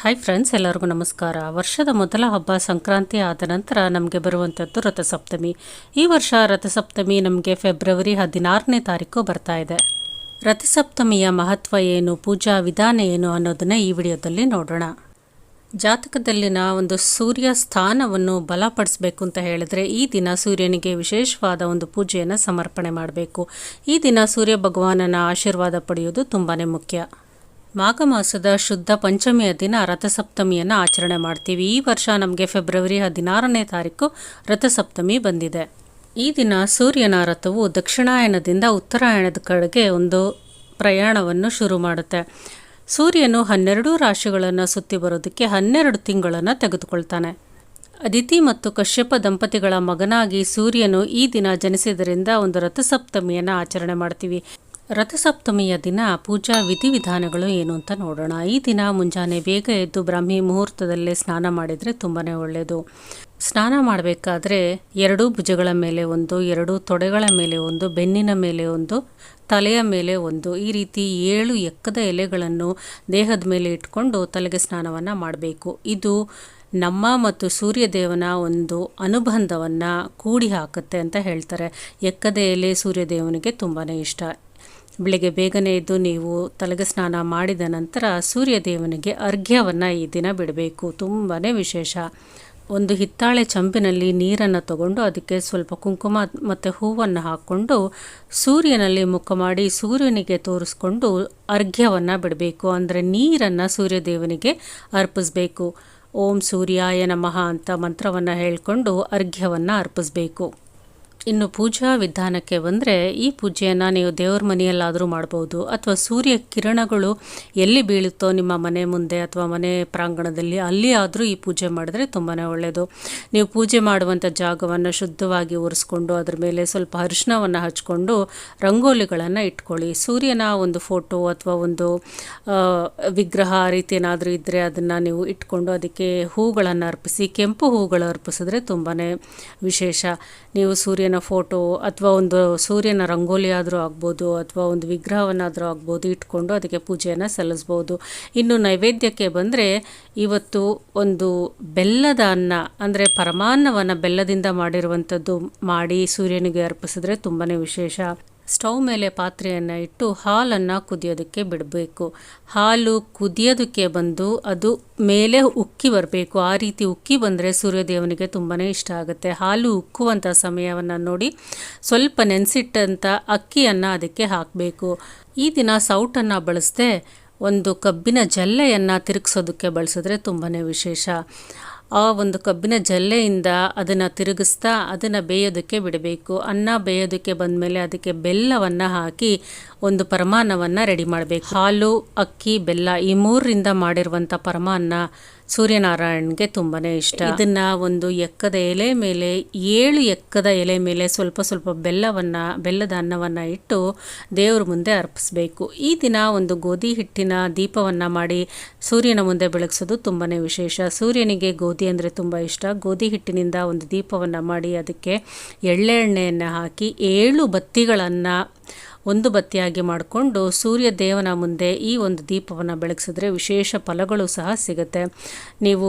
Hi friends ಎಲ್ಲರಿಗೂ ನಮಸ್ಕಾರ. ವರ್ಷದ ಮೊದಲ ಹಬ್ಬ ಸಂಕ್ರಾಂತಿ ಆದ ನಂತರ ನಮಗೆ ಬರುವಂಥದ್ದು ರಥಸಪ್ತಮಿ. ಈ ವರ್ಷ ರಥಸಪ್ತಮಿ ನಮಗೆ ಫೆಬ್ರವರಿ ಹದಿನಾರನೇ ತಾರೀಕು ಬರ್ತಾ ಇದೆ. ರಥಸಪ್ತಮಿಯ ಮಹತ್ವ ಏನು, ಪೂಜಾ ವಿಧಾನ ಏನು ಅನ್ನೋದನ್ನು ಈ ವಿಡಿಯೋದಲ್ಲಿ ನೋಡೋಣ. ಜಾತಕದಲ್ಲಿನ ಒಂದು ಸೂರ್ಯ ಸ್ಥಾನವನ್ನು ಬಲಪಡಿಸಬೇಕು ಅಂತ ಹೇಳಿದ್ರೆ ಈ ದಿನ ಸೂರ್ಯನಿಗೆ ವಿಶೇಷವಾದ ಒಂದು ಪೂಜೆಯನ್ನು ಸಮರ್ಪಣೆ ಮಾಡಬೇಕು. ಈ ದಿನ ಸೂರ್ಯ ಭಗವಾನನ ಆಶೀರ್ವಾದ ಪಡೆಯೋದು ತುಂಬಾ ಮುಖ್ಯ. ಮಾಘ ಮಾಸದ ಶುದ್ಧ ಪಂಚಮಿಯ ದಿನ ರಥಸಪ್ತಮಿಯನ್ನು ಆಚರಣೆ ಮಾಡ್ತೀವಿ. ಈ ವರ್ಷ ನಮಗೆ ಫೆಬ್ರವರಿ ಹದಿನಾರನೇ ತಾರೀಕು ರಥಸಪ್ತಮಿ ಬಂದಿದೆ. ಈ ದಿನ ಸೂರ್ಯನ ರಥವು ದಕ್ಷಿಣಾಯನದಿಂದ ಉತ್ತರಾಯಣದ ಕಡೆಗೆ ಒಂದು ಪ್ರಯಾಣವನ್ನು ಶುರು ಮಾಡುತ್ತೆ. ಸೂರ್ಯನು ಹನ್ನೆರಡು ರಾಶಿಗಳನ್ನು ಸುತ್ತಿ ಬರೋದಕ್ಕೆ ಹನ್ನೆರಡು ತಿಂಗಳನ್ನು ತೆಗೆದುಕೊಳ್ತಾನೆ. ಅದಿತಿ ಮತ್ತು ಕಶ್ಯಪ ದಂಪತಿಗಳ ಮಗನಾಗಿ ಸೂರ್ಯನು ಈ ದಿನ ಜನಿಸಿದ್ದರಿಂದ ಒಂದು ರಥಸಪ್ತಮಿಯನ್ನು ಆಚರಣೆ ಮಾಡ್ತೀವಿ. ರಥಸಪ್ತಮಿಯ ದಿನ ಪೂಜಾ ವಿಧಿವಿಧಾನಗಳು ಏನು ಅಂತ ನೋಡೋಣ. ಈ ದಿನ ಮುಂಜಾನೆ ಬೇಗ ಎದ್ದು ಬ್ರಾಹ್ಮಿ ಮುಹೂರ್ತದಲ್ಲೇ ಸ್ನಾನ ಮಾಡಿದರೆ ತುಂಬಾ ಒಳ್ಳೆಯದು ಸ್ನಾನ ಮಾಡಬೇಕಾದ್ರೆ ಎರಡೂ ಭುಜಗಳ ಮೇಲೆ ಒಂದು, ಎರಡು ತೊಡೆಗಳ ಮೇಲೆ ಒಂದು, ಬೆನ್ನಿನ ಮೇಲೆ ಒಂದು, ತಲೆಯ ಮೇಲೆ ಒಂದು. ಈ ರೀತಿ ಏಳು ಎಕ್ಕದ ಎಲೆಗಳನ್ನು ದೇಹದ ಮೇಲೆ ಇಟ್ಕೊಂಡು ತಲೆಗೆ ಸ್ನಾನವನ್ನು ಮಾಡಬೇಕು. ಇದು ನಮ್ಮ ಮತ್ತು ಸೂರ್ಯದೇವನ ಒಂದು ಅನುಬಂಧವನ್ನು ಕೂಡಿ ಹಾಕುತ್ತೆ ಅಂತ ಹೇಳ್ತಾರೆ. ಎಕ್ಕದ ಎಲೆ ಸೂರ್ಯದೇವನಿಗೆ ತುಂಬಾ ಇಷ್ಟ. ಬೆಳಿಗ್ಗೆ ಬೇಗನೆ ಎದ್ದು ನೀವು ತಲೆಗೆ ಸ್ನಾನ ಮಾಡಿದ ನಂತರ ಸೂರ್ಯದೇವನಿಗೆ ಅರ್ಘ್ಯವನ್ನು ಈ ದಿನ ಬಿಡಬೇಕು. ತುಂಬಾ ವಿಶೇಷ. ಒಂದು ಹಿತ್ತಾಳೆ ಚಂಪಿನಲ್ಲಿ ನೀರನ್ನು ತಗೊಂಡು ಅದಕ್ಕೆ ಸ್ವಲ್ಪ ಕುಂಕುಮ ಮತ್ತು ಹೂವನ್ನು ಹಾಕ್ಕೊಂಡು ಸೂರ್ಯನಲ್ಲಿ ಮುಖ ಮಾಡಿ ಸೂರ್ಯನಿಗೆ ತೋರಿಸ್ಕೊಂಡು ಅರ್ಘ್ಯವನ್ನು ಬಿಡಬೇಕು. ಅಂದರೆ ನೀರನ್ನು ಸೂರ್ಯದೇವನಿಗೆ ಅರ್ಪಿಸ್ಬೇಕು. ಓಂ ಸೂರ್ಯಾಯ ನಮಃ ಅಂತ ಮಂತ್ರವನ್ನು ಹೇಳಿಕೊಂಡು ಅರ್ಘ್ಯವನ್ನು ಅರ್ಪಿಸ್ಬೇಕು. ಇನ್ನು ಪೂಜಾ ವಿಧಾನಕ್ಕೆ ಬಂದರೆ ಈ ಪೂಜೆಯನ್ನು ನೀವು ದೇವ್ರ ಮನೆಯಲ್ಲಾದರೂ ಮಾಡ್ಬೋದು. ಅಥವಾ ಸೂರ್ಯ ಕಿರಣಗಳು ಎಲ್ಲಿ ಬೀಳುತ್ತೋ ನಿಮ್ಮ ಮನೆ ಮುಂದೆ ಅಥವಾ ಮನೆ ಪ್ರಾಂಗಣದಲ್ಲಿ ಅಲ್ಲಿ ಆದರೂ ಈ ಪೂಜೆ ಮಾಡಿದ್ರೆ ತುಂಬಾ ಒಳ್ಳೆಯದು ನೀವು ಪೂಜೆ ಮಾಡುವಂಥ ಜಾಗವನ್ನು ಶುದ್ಧವಾಗಿ ಒರೆಸ್ಕೊಂಡು ಅದರ ಮೇಲೆ ಸ್ವಲ್ಪ ಅರಿಶಿನವನ್ನು ಹಚ್ಕೊಂಡು ರಂಗೋಲಿಗಳನ್ನು ಇಟ್ಕೊಳ್ಳಿ. ಸೂರ್ಯನ ಒಂದು ಫೋಟೋ ಅಥವಾ ಒಂದು ವಿಗ್ರಹ ರೀತಿ ಏನಾದರೂ ಇದ್ದರೆ ಅದನ್ನು ನೀವು ಇಟ್ಕೊಂಡು ಅದಕ್ಕೆ ಹೂಗಳನ್ನು ಅರ್ಪಿಸಿ, ಕೆಂಪು ಹೂಗಳು ಅರ್ಪಿಸಿದ್ರೆ ತುಂಬಾ ವಿಶೇಷ. ನೀವು ಸೂರ್ಯನ ಫೋಟೋ ಅಥವಾ ಒಂದು ಸೂರ್ಯನ ರಂಗೋಲಿ ಆದರೂ ಆಗ್ಬೋದು ಅಥವಾ ಒಂದು ವಿಗ್ರಹವನ್ನಾದರೂ ಆಗ್ಬೋದು ಇಟ್ಕೊಂಡು ಅದಕ್ಕೆ ಪೂಜೆಯನ್ನು ಸಲ್ಲಿಸ್ಬೋದು. ಇನ್ನು ನೈವೇದ್ಯಕ್ಕೆ ಬಂದರೆ ಇವತ್ತು ಒಂದು ಬೆಲ್ಲದ ಅನ್ನ, ಅಂದರೆ ಪರಮಾನ್ನವನ್ನು ಬೆಲ್ಲದಿಂದ ಮಾಡಿರುವಂಥದ್ದು ಮಾಡಿ ಸೂರ್ಯನಿಗೆ ಅರ್ಪಿಸಿದ್ರೆ ತುಂಬಾ ವಿಶೇಷ. ಸ್ಟವ್ ಮೇಲೆ ಪಾತ್ರೆಯನ್ನು ಇಟ್ಟು ಹಾಲನ್ನು ಕುದಿಯೋದಕ್ಕೆ ಬಿಡಬೇಕು. ಹಾಲು ಕುದಿಯೋದಕ್ಕೆ ಬಂದು ಅದು ಮೇಲೆ ಉಕ್ಕಿ ಬರಬೇಕು. ಆ ರೀತಿ ಉಕ್ಕಿ ಬಂದರೆ ಸೂರ್ಯದೇವನಿಗೆ ತುಂಬಾ ಇಷ್ಟ ಆಗುತ್ತೆ. ಹಾಲು ಉಕ್ಕುವಂಥ ಸಮಯವನ್ನು ನೋಡಿ ಸ್ವಲ್ಪ ನೆನೆಸಿಟ್ಟಂಥ ಅಕ್ಕಿಯನ್ನು ಅದಕ್ಕೆ ಹಾಕಬೇಕು. ಈ ದಿನ ಸೌಟನ್ನು ಬಳಸದೆ ಒಂದು ಕಬ್ಬಿನ ಜಲ್ಲೆಯನ್ನು ತಿರುಗಿಸೋದಕ್ಕೆ ಬಳಸಿದ್ರೆ ತುಂಬಾ ವಿಶೇಷ. ಆ ಒಂದು ಕಬ್ಬಿನ ಜಲ್ಲೆಯಿಂದ ಅದನ್ನು ತಿರುಗಿಸ್ತಾ ಅದನ್ನು ಬೇಯೋದಕ್ಕೆ ಬಿಡಬೇಕು. ಅನ್ನ ಬೇಯೋದಕ್ಕೆ ಬಂದಮೇಲೆ ಅದಕ್ಕೆ ಬೆಲ್ಲವನ್ನು ಹಾಕಿ ಒಂದು ಪರಮಾನ್ನವನ್ನು ರೆಡಿ ಮಾಡಬೇಕು. ಹಾಲು, ಅಕ್ಕಿ, ಬೆಲ್ಲ ಈ ಮೂರರಿಂದ ಮಾಡಿರುವಂಥ ಪರಮಾನ್ನ ಸೂರ್ಯನಾರಾಯಣಗೆ ತುಂಬಾ ಇಷ್ಟ. ಇದನ್ನ ಒಂದು ಎಕ್ಕದ ಎಲೆ ಮೇಲೆ, ಏಳು ಎಕ್ಕದ ಎಲೆ ಮೇಲೆ ಸ್ವಲ್ಪ ಸ್ವಲ್ಪ ಬೆಲ್ಲವನ್ನು, ಬೆಲ್ಲದ ಅನ್ನವನ್ನು ಇಟ್ಟು ದೇವ್ರ ಮುಂದೆ ಅರ್ಪಿಸಬೇಕು. ಈ ದಿನ ಒಂದು ಗೋಧಿ ಹಿಟ್ಟಿನ ದೀಪವನ್ನು ಮಾಡಿ ಸೂರ್ಯನ ಮುಂದೆ ಬೆಳಗಿಸೋದು ತುಂಬಾ ವಿಶೇಷ. ಸೂರ್ಯನಿಗೆ ಗೋಧಿ ಅಂದರೆ ತುಂಬ ಇಷ್ಟ. ಗೋಧಿ ಹಿಟ್ಟಿನಿಂದ ಒಂದು ದೀಪವನ್ನು ಮಾಡಿ ಅದಕ್ಕೆ ಎಳ್ಳೆಣ್ಣೆಯನ್ನು ಹಾಕಿ ಏಳು ಬತ್ತಿಗಳನ್ನು ಒಂದು ಬತ್ತಿಯಾಗಿ ಮಾಡಿಕೊಂಡು ಸೂರ್ಯ ದೇವನ ಮುಂದೆ ಈ ಒಂದು ದೀಪವನ್ನು ಬೆಳಗಿಸಿದ್ರೆ ವಿಶೇಷ ಫಲಗಳು ಸಹ ಸಿಗುತ್ತೆ. ನೀವು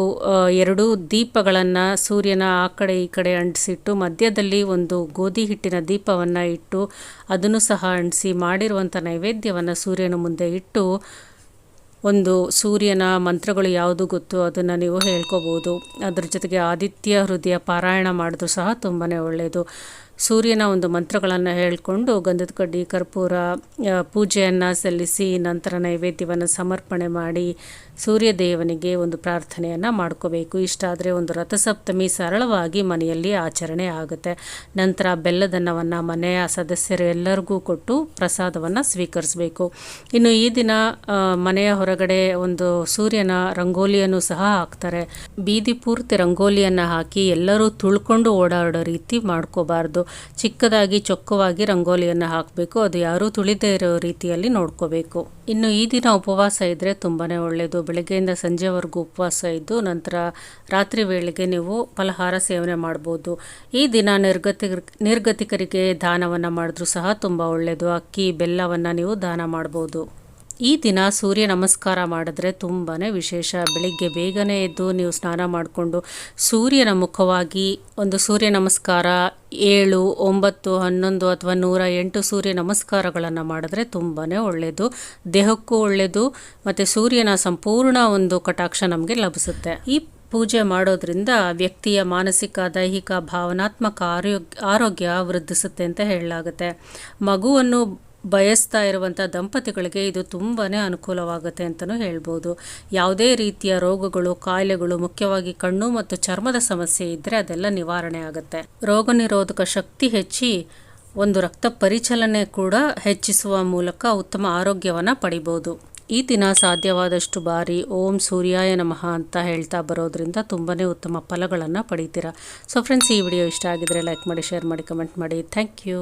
ಎರಡು ದೀಪಗಳನ್ನು ಸೂರ್ಯನ ಆ ಕಡೆ ಈ ಕಡೆ ಅಂಟಿಸಿಟ್ಟು ಮಧ್ಯದಲ್ಲಿ ಒಂದು ಗೋಧಿ ಹಿಟ್ಟಿನ ದೀಪವನ್ನು ಇಟ್ಟು ಅದನ್ನು ಸಹ ಅಂಟಿಸಿ ಮಾಡಿರುವಂಥ ನೈವೇದ್ಯವನ್ನು ಸೂರ್ಯನ ಮುಂದೆ ಇಟ್ಟು ಒಂದು ಸೂರ್ಯನ ಮಂತ್ರಗಳು ಯಾವುದು ಗೊತ್ತು ಅದನ್ನು ನೀವು ಹೇಳ್ಕೋಬೋದು. ಅದ್ರ ಜೊತೆಗೆ ಆದಿತ್ಯ ಹೃದಯ ಪಾರಾಯಣ ಮಾಡಿದ್ರು ಸಹ ತುಂಬಾ ಒಳ್ಳೆಯದು ಸೂರ್ಯನ ಒಂದು ಮಂತ್ರಗಳನ್ನು ಹೇಳಿಕೊಂಡು ಗಂಧದ ಕಡ್ಡಿ, ಕರ್ಪೂರ ಪೂಜೆಯನ್ನು ಸಲ್ಲಿಸಿ ನಂತರ ನೈವೇದ್ಯವನ್ನು ಸಮರ್ಪಣೆ ಮಾಡಿ ಸೂರ್ಯ ದೇವನಿಗೆ ಒಂದು ಪ್ರಾರ್ಥನೆಯನ್ನು ಮಾಡ್ಕೋಬೇಕು. ಇಷ್ಟಾದರೆ ಒಂದು ರಥಸಪ್ತಮಿ ಸರಳವಾಗಿ ಮನೆಯಲ್ಲಿ ಆಚರಣೆ ಆಗುತ್ತೆ. ನಂತರ ಬೆಲ್ಲದನ್ನವನ್ನು ಮನೆಯ ಸದಸ್ಯರು ಎಲ್ಲರಿಗೂ ಕೊಟ್ಟು ಪ್ರಸಾದವನ್ನು ಸ್ವೀಕರಿಸಬೇಕು. ಇನ್ನು ಈ ದಿನ ಮನೆಯ ಹೊರಗಡೆ ಒಂದು ಸೂರ್ಯನ ರಂಗೋಲಿಯನ್ನು ಸಹ ಹಾಕ್ತಾರೆ. ಬೀದಿ ಪೂರ್ತಿ ರಂಗೋಲಿಯನ್ನು ಹಾಕಿ ಎಲ್ಲರೂ ತುಳ್ಕೊಂಡು ಓಡಾಡೋ ರೀತಿ ಮಾಡ್ಕೋಬಾರ್ದು. ಚಿಕ್ಕದಾಗಿ ಚೊಕ್ಕವಾಗಿ ರಂಗೋಲಿಯನ್ನು ಹಾಕಬೇಕು. ಅದು ಯಾರೂ ತುಳಿದೇ ಇರೋ ರೀತಿಯಲ್ಲಿ ನೋಡ್ಕೋಬೇಕು. ಇನ್ನು ಈ ದಿನ ಉಪವಾಸ ಇದ್ದರೆ ತುಂಬಾ ಒಳ್ಳೆಯದು ಬೆಳಗ್ಗೆಯಿಂದ ಸಂಜೆವರೆಗೂ ಉಪವಾಸ ಇದ್ದು ನಂತರ ರಾತ್ರಿ ವೇಳೆಗೆ ನೀವು ಫಲಹಾರ ಸೇವನೆ ಮಾಡ್ಬೋದು. ಈ ದಿನ ನಿರ್ಗತಿ ನಿರ್ಗತಿಕರಿಗೆ ದಾನವನ್ನು ಮಾಡಿದ್ರೂ ಸಹ ತುಂಬ ಒಳ್ಳೆಯದು ಅಕ್ಕಿ, ಬೆಲ್ಲವನ್ನು ನೀವು ದಾನ ಮಾಡ್ಬೋದು. ಈ ದಿನ ಸೂರ್ಯ ನಮಸ್ಕಾರ ಮಾಡಿದ್ರೆ ತುಂಬಾ ವಿಶೇಷ. ಬೆಳಿಗ್ಗೆ ಬೇಗನೆ ಎದ್ದು ನೀವು ಸ್ನಾನ ಮಾಡಿಕೊಂಡು ಸೂರ್ಯನ ಮುಖವಾಗಿ ಒಂದು ಸೂರ್ಯ ನಮಸ್ಕಾರ, ಏಳು, ಒಂಬತ್ತು, ಹನ್ನೊಂದು ಅಥವಾ ನೂರ ಎಂಟು ಸೂರ್ಯ ನಮಸ್ಕಾರಗಳನ್ನು ಮಾಡಿದ್ರೆ ತುಂಬಾ ಒಳ್ಳೆಯದು ದೇಹಕ್ಕೂ ಒಳ್ಳೆಯದು ಮತ್ತು ಸೂರ್ಯನ ಸಂಪೂರ್ಣ ಒಂದು ಕಟಾಕ್ಷ ನಮಗೆ ಲಭಿಸುತ್ತೆ. ಈ ಪೂಜೆ ಮಾಡೋದ್ರಿಂದ ವ್ಯಕ್ತಿಯ ಮಾನಸಿಕ, ದೈಹಿಕ, ಭಾವನಾತ್ಮಕ ಆರೋಗ್ಯ ಆರೋಗ್ಯ ವೃದ್ಧಿಸುತ್ತೆ ಅಂತ ಹೇಳಲಾಗುತ್ತೆ. ಮಗುವನ್ನು ಬಯಸ್ತಾ ಇರುವಂಥ ದಂಪತಿಗಳಿಗೆ ಇದು ತುಂಬಾ ಅನುಕೂಲವಾಗುತ್ತೆ ಅಂತಲೂ ಹೇಳ್ಬೋದು. ಯಾವುದೇ ರೀತಿಯ ರೋಗಗಳು, ಕಾಯಿಲೆಗಳು, ಮುಖ್ಯವಾಗಿ ಕಣ್ಣು ಮತ್ತು ಚರ್ಮದ ಸಮಸ್ಯೆ ಇದ್ದರೆ ಅದೆಲ್ಲ ನಿವಾರಣೆ ಆಗುತ್ತೆ. ರೋಗ ನಿರೋಧಕ ಶಕ್ತಿ ಹೆಚ್ಚಿ ಒಂದು ರಕ್ತ ಪರಿಚಲನೆ ಕೂಡ ಹೆಚ್ಚಿಸುವ ಮೂಲಕ ಉತ್ತಮ ಆರೋಗ್ಯವನ್ನು ಪಡಿಬೋದು. ಈ ದಿನ ಸಾಧ್ಯವಾದಷ್ಟು ಬಾರಿ ಓಂ ಸೂರ್ಯಾಯ ನಮಃ ಅಂತ ಹೇಳ್ತಾ ಬರೋದ್ರಿಂದ ತುಂಬಾ ಉತ್ತಮ ಫಲಗಳನ್ನು ಪಡಿತೀರಾ. ಸೊ ಫ್ರೆಂಡ್ಸ್ ಈ ವಿಡಿಯೋ ಇಷ್ಟ ಆಗಿದ್ರೆ ಲೈಕ್ ಮಾಡಿ ಶೇರ್ ಮಾಡಿ ಕಮೆಂಟ್ ಮಾಡಿ. Thank you